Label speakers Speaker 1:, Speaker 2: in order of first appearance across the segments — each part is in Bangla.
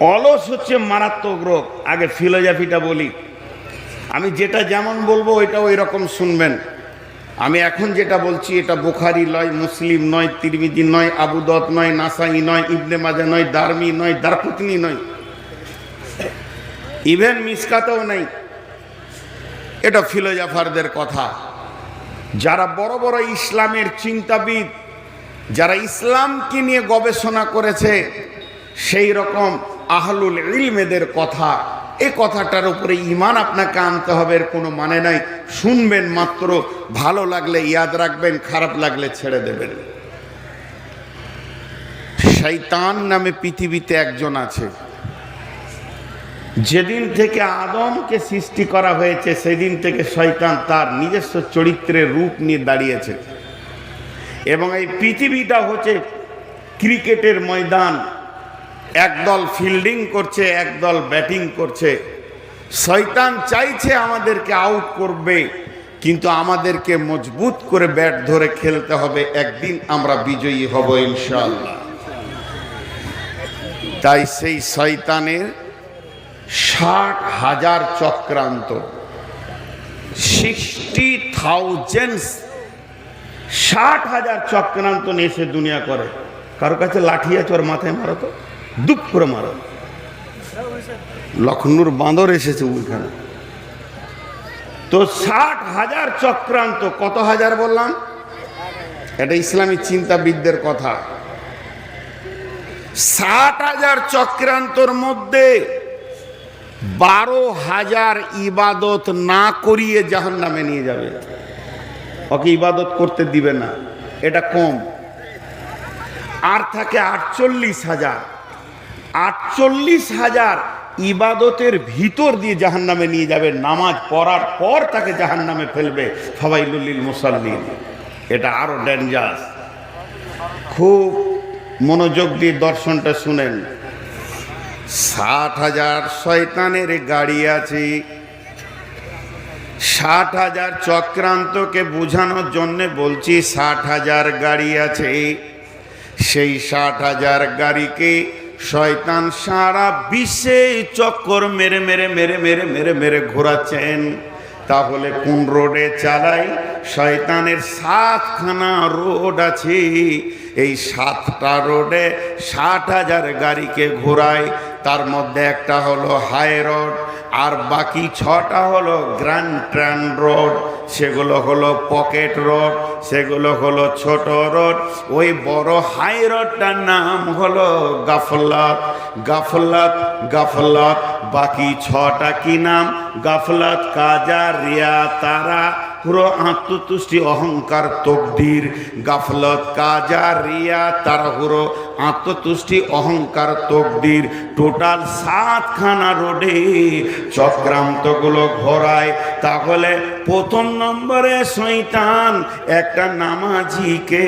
Speaker 1: অলস হচ্ছে মারাত্মক রোগ। আগে ফিলোজফিটা বলি। আমি যেটা যেমন বলব ওইটা ওই রকম শুনবেন। আমি এখন যেটা বলছি, এটা বুখারি নয়, মুসলিম নয়, তিরমিজি নয়, আবুদত নয়, নাসাই নয়, ইবনে মাজা নয়, দারমি নয়, দারকুতনি নয়। ইভেন মিসকাতেও নেই। এটা ফিলোজাফারদের কথা। যারা বড় বড় ইসলামের চিন্তাবিদ, যারা ইসলামকে নিয়ে গবেষণা করেছে, সেই রকম আহলুল ইলমেদের কথা, এ কথাটার উপরে ইমান আপনাকে আনতে হবে, এর কোনো মানে নাই। শুনবেন মাত্র, ভালো লাগলে ইয়াদ রাখবেন, খারাপ লাগলে ছেড়ে দেবেন। শৈতান নামে পৃথিবীতে একজন আছে। যেদিন থেকে আদমকে সৃষ্টি করা হয়েছে, সেদিন থেকে শয়তান তার নিজস্ব চরিত্রের রূপ নিয়ে দাঁড়িয়েছে। এবং এই পৃথিবীটা হচ্ছে ক্রিকেটের ময়দান। একদল ফিল্ডিং করছে, একদল ব্যাটিং করছে। শয়তান চাইছে আমাদেরকে আউট করবে, কিন্তু আমাদেরকে মজবুত করে ব্যাট ধরে খেলতে হবে। একদিন আমরা বিজয়ী হব ইনশাআল্লাহ। তাই সেই শয়তানের ষাট হাজার চক্রান্ত সিক্সটি থাউজেন্ড ষাট হাজার চক্রান্ত নিয়ে সে দুনিয়া করে। কারও কাছে লাঠি আছে ওর মাথায় মারো তো। দুপ করে মারো। লখনৌর বাঁদর এসেছে ওইখানে। তো ষাট হাজার চক্রান্ত, কত হাজার বললাম? এটা ইসলামী চিন্তাবিদদের কথা। ষাট হাজার চক্রান্তর মধ্যে বারো হাজার ইবাদত না করিয়ে জাহান নামে নিয়ে যাবে। ওকে ইবাদত করতে দিবে না, এটা কম। আর থাকে আটচল্লিশ হাজার। আটচল্লিশ হাজার ইবাদতের ভিতর দিয়ে জাহান নামে নিয়ে যাবে, নামাজ পড়ার পর তাকে জাহান নামে ফেলবে ফবাইলুল্লিল মুসাল্লিন। এটা আরও ডেঞ্জাস খুব মনোযোগ দিয়ে দর্শনটা শুনেন। ষাট হাজার শয়তানের গাড়ি আছে। ষাট হাজার চক্রান্তকে বোঝানোর জন্যে বলছি ষাট হাজার গাড়ি আছে। সেই ষাট হাজার গাড়িকে শয়তান সারা বিশ্বে চক্কর মেরে মেরে মেরে মেরে মেরে মেরে ঘোরাচ্ছেন। তাহলে কোন রোডে চালাই? শয়তানের সাতখানা রোড আছে। এই সাতটা রোডে ষাট হাজার গাড়িকে ঘোরায়। তার মধ্যে একটা হলো হাই রোড আর বাকি ছটা হলো গ্র্যান্ড ট্রান রোড সেগুলো হলো পকেট রোড সেগুলো হলো ছোট রোড। ওই বড় হাই রোডটার নাম হলো গাফলাত। গাফলাত গাফলাত, বাকি ছটা কি নাম? গাফলাত, কাজা, রিয়া, তারা, পুরো আত্মতুষ্টি, অহংকার, তকদির। গাফলত, কাজা, রিয়া, তারা, পুরো আত্মতুষ্টি, অহংকার, তকদির, টোটাল সাতখানা রোডে চক্রান্তগুলো ঘোরায়। তাহলে প্রথম নম্বরে শৈতান একটা নামাজিকে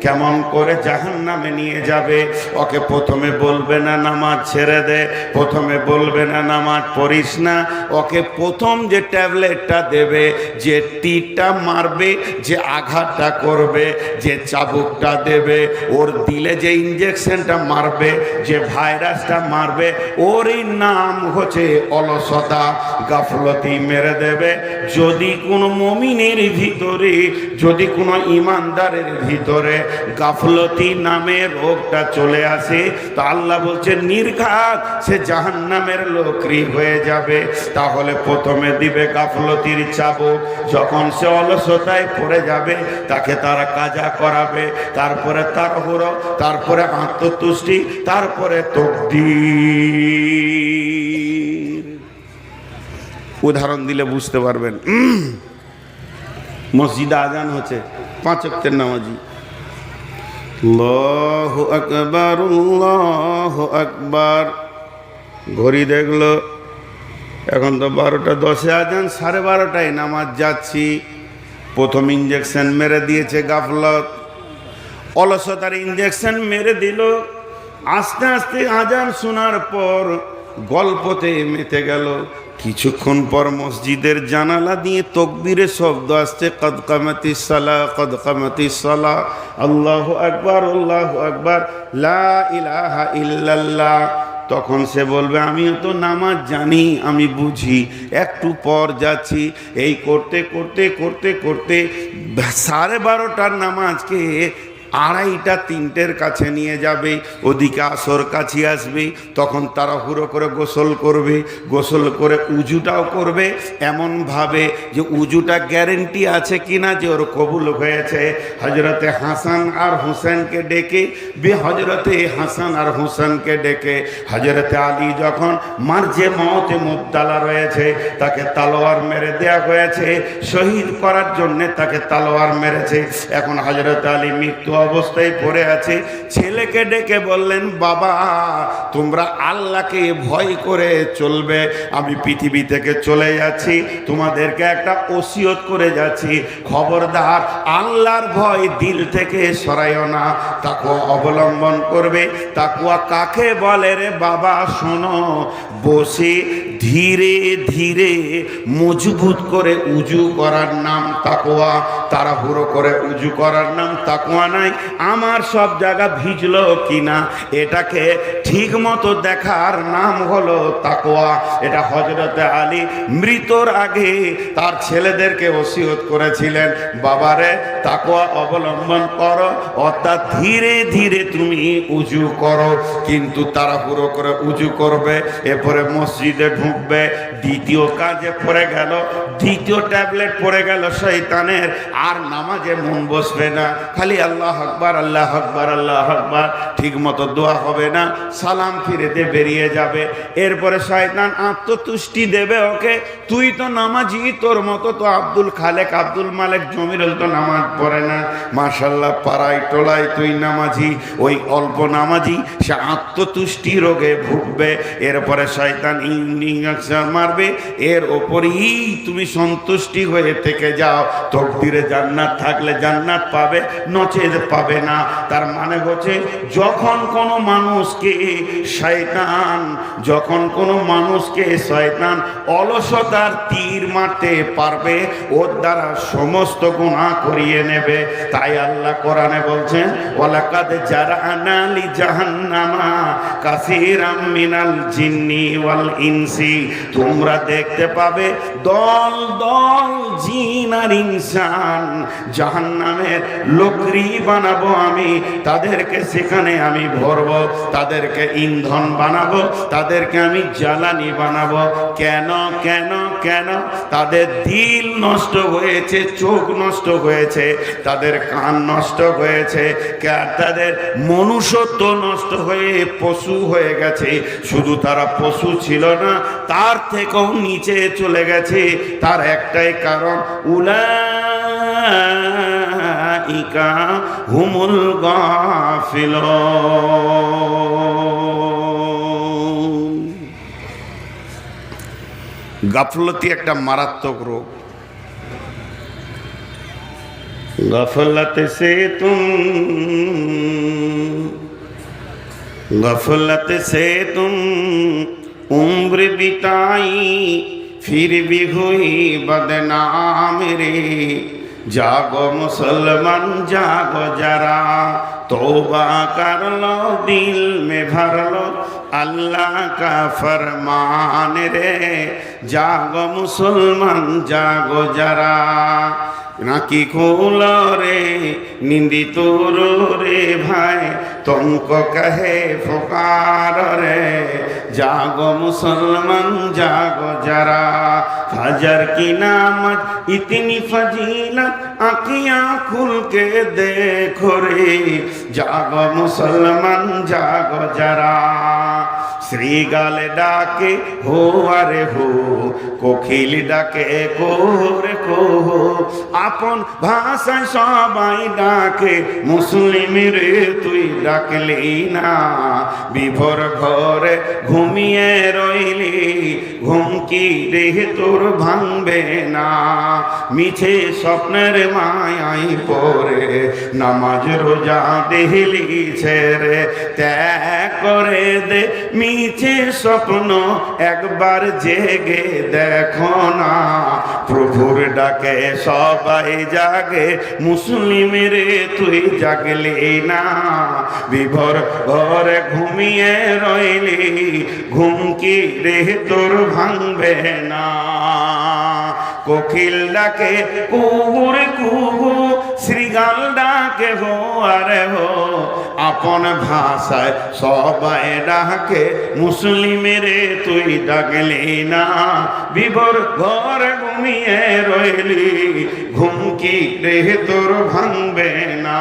Speaker 1: কেমন করে জাহান নামে নিয়ে যাবে? ওকে প্রথমে বলবে, না, নামাজ ছেড়ে দে। প্রথমে বলবে, না, নামাজ পড়িস না। ওকে প্রথম যে ট্যাবলেটটা দেবে, যে টিটা মারবে, যে আঘাতটা করবে, যে চাবুকটা দেবে, ওর দিলে যে ইঞ্জেকশনটা মারবে, যে ভাইরাসটা মারবে, ওরই নাম হচ্ছে অলসতা, গাফলতি মেরে দেবে। যদি কোনো মমিনের ভিতরে, যদি কোনো ইমানদারের ভিতরে গাফলতি নামে রোগটা চলে আসে, তো আল্লাহ বলছে, নির্ঘাত, সে জাহান্নামের লোকরি হয়ে যাবে। তাহলে প্রথমে দিবে গাফলতির চাবুক। যখন সে অলসতায় পড়ে যাবে, তাকে তারা কাজা করাবে। তারপরে তার হুড়ো তারপরে আত্মতুষ্টি, তারপরে তকদির। উদাহরণ দিলে বুঝতে পারবেন। মসজিদে আজান হচ্ছে, পাঁচ অক্টের নামাজি। আল্লাহ আকবার আল্লাহ আকবার। ঘড়ি দেখল, এখন তো বারোটা দশে আজান, সাড়ে বারোটায় নামাজ যাচ্ছি। প্রথম ইঞ্জেকশন মেরে দিয়েছে গাফলত। অলসতার ইঞ্জেকশন মেরে দিল। আস্তে আস্তে আজান শোনার পর গল্পতে মেতে গেল। কিছুক্ষণ পর মসজিদের জানালা দিয়ে তকবীরের শব্দ আসছে, কদ কামাতি সালা, কদ কামাতি সালা, আল্লাহ আকবার আল্লাহ আকবার, লা ইলাহা ইল্লাল্লাহ। তখন সে বলবে, আমিও তো নামাজ জানি, আমি বুঝি, একটু পর যাচ্ছি। এই করতে করতে করতে করতে সাড়ে বারোটার নামাজকে আড়াইটা তিনটের কাছে নিয়ে যাবে, ওদিকে আসর কাছে আসবে, তখন তারা হুড়ো করে গোসল করবে, গোসল করে উজুটাও করবে, এমনভাবে যে উজুটা গ্যারেন্টি আছে কিনা যে ওর কবুল হয়েছে। হজরতে হাসান আর হুসেনকে ডেকে, বে হজরতে হাসান আর হুসেনকে ডেকে হজরতে আলী যখন মার্জে মতে মুবতালা রয়েছে, তাকে তালোয়ার মেরে দেয়া হয়েছে, শহীদ করার জন্যে তাকে তালোয়ার মেরেছে। এখন হজরত আলী মৃত্যু অবস্থায় পড়ে আছে। ছেলেকে ডেকে বললেন, বাবা, তোমরা আল্লাহকে ভয় করে চলবে। আমি পৃথিবী থেকে চলে যাচ্ছি, তোমাদেরকে একটা ওসিয়ত করে যাচ্ছি। খবরদার, আল্লাহর ভয় দিল থেকে সরাইও না। তাকুয়া অবলম্বন করবে। তাকুয়া কাকে বলে রে বাবা, শোনো। বসে ধীরে ধীরে মজবুত করে উজু করার নাম তাকুয়া তাড়াহুড়ো করে উজু করার নাম তাকুয়া নাই, আমার সব জায়গা ভিজলো কিনা? এটাকে ঠিক মতো দেখার নাম হলো তাকোয়া এটা হজরতে আলী মৃতর আগে তার ছেলেদেরকে ওসিয়ত করেছিলেন। বাবারে তাকোয়া অবলম্বন করো, অর্থাৎ ধীরে ধীরে তুমি উজু করো। কিন্তু তারা পুরো করে উজু করবে, এরপরে মসজিদে ঢুকবে দ্বিতীয় কাজে পড়ে গেল, দ্বিতীয় ট্যাবলেট পড়ে গেল শৈতানের আর নামাজে মন বসবে না। খালি আল্লাহ আকবার আল্লাহ আকবার আল্লাহ আকবার ঠিক মতো দোয়া হবে না, সালাম ফিরেতে বেরিয়ে যাবে। এরপরে শয়তান আত্মতুষ্টি দেবে ওকে, তুই তো নামাজি, তোর মতো তো আব্দুল খালেক, আব্দুল মালেক জমিরুল তো নামাজ পড়ে না। মাশাল্লাহ পাড়াই টোলাই তুই নামাজি, ওই অল্প নামাজি, সে আত্মতুষ্টি রোগে ভুগবে। এরপরে শয়তান ইঞ্জিন মারবে এর ওপরেই তুমি সন্তুষ্টি হয়ে থেকে যাও। তকদিরে জান্নাত থাকলে জান্নাত পাবে, নচেত পাবে না। তার মানে হচ্ছে, যখন কোনো মানুষকে শয়তান, যখন কোনো মানুষকে শয়তান অলসতার তীর মারতে পারবে, ওর দ্বারা সমস্ত গুণা করিয়ে নেবে। তাই আল্লাহ কোরআনে বলছেন, ওয়ালাকাদ জারানালি জাহান্নামা কাসীরাম মিনাল জিন্নি ওয়াল ইনসি। তোমরা দেখতে পাবে দল দল, জিন আর ইনসান। জাহান জাহান্নামের লোকরি বানাবো আমি, তাদেরকে সেখানে আমি ভরব, তাদেরকে ইন্ধন বানাবো, তাদেরকে আমি জ্বালানি বানাবো। কেন কেন কেন? তাদের দিল নষ্ট হয়েছে, চোখ নষ্ট হয়েছে, তাদের কান নষ্ট হয়েছে তাদের মনুষ্যত্ব নষ্ট হয়ে পশু হয়ে গেছে। শুধু তারা পশু ছিল না, তার কম নিচে চলে গেছে। তার একটাই কারণ উলা ইকা হুমুল গাফিল গাফলতি একটা মারাত্মক রোগ। গফলত সে তুম, গফলত সে তুম উম্র বিতাই ফির বি হুই বদনাম রে জাগো মুসলমান জাগো যারা তোবা করল দিল মে ভরলো আল্লাহ কা ফরমান রে, জাগো মুসলমান, জাগো যারা। নাকি খোল রে নিন্দি তোর রে ভাই, তোমকো কহে ফোকার রে। জাগো মুসলমান, জাগো যারা। ফজর কি নামত ইতনি ফজিলত আঁকিয়া খুল কে দেখো রে। জাগো মুসলমান, জাগো যারা। শ্রীগাল ডাকে, হো, আরে হো, কোকিল ডাকে কোরে কো, আপন ভাষায় সবাই ডাকে, মুসলিম রে, তুই ডাকলি না, বিভোর ঘরে ঘুমিয়ে রইলি ঘুম কি রে তোর ভাঙবে না। মিছে স্বপ্নের মায়াই পরে নামাজ রোজা দেহলি ছেড়ে, ত্যাগ করে দে। মিছে স্বপ্ন একবার জেগে দেখো না। প্রভুর ডাকে সবাই জাগে, মুসলিমের তুই জাগলি না। বিভর ঘরে ঘুমিয়ে রইলি ঘুম কি রে তোর ভাঙবে না। কোকিল ডাকে কুহুর কুহু শ্রীগাল ডাকে হো, আরে হো। আপন ভাষায় সবাই ডাকে, মুসলিমের তুই ডাকলি না। বিভোর ঘর ঘুমিয়ে রইলি ঘুম কি রে তোর ভাঙবে না।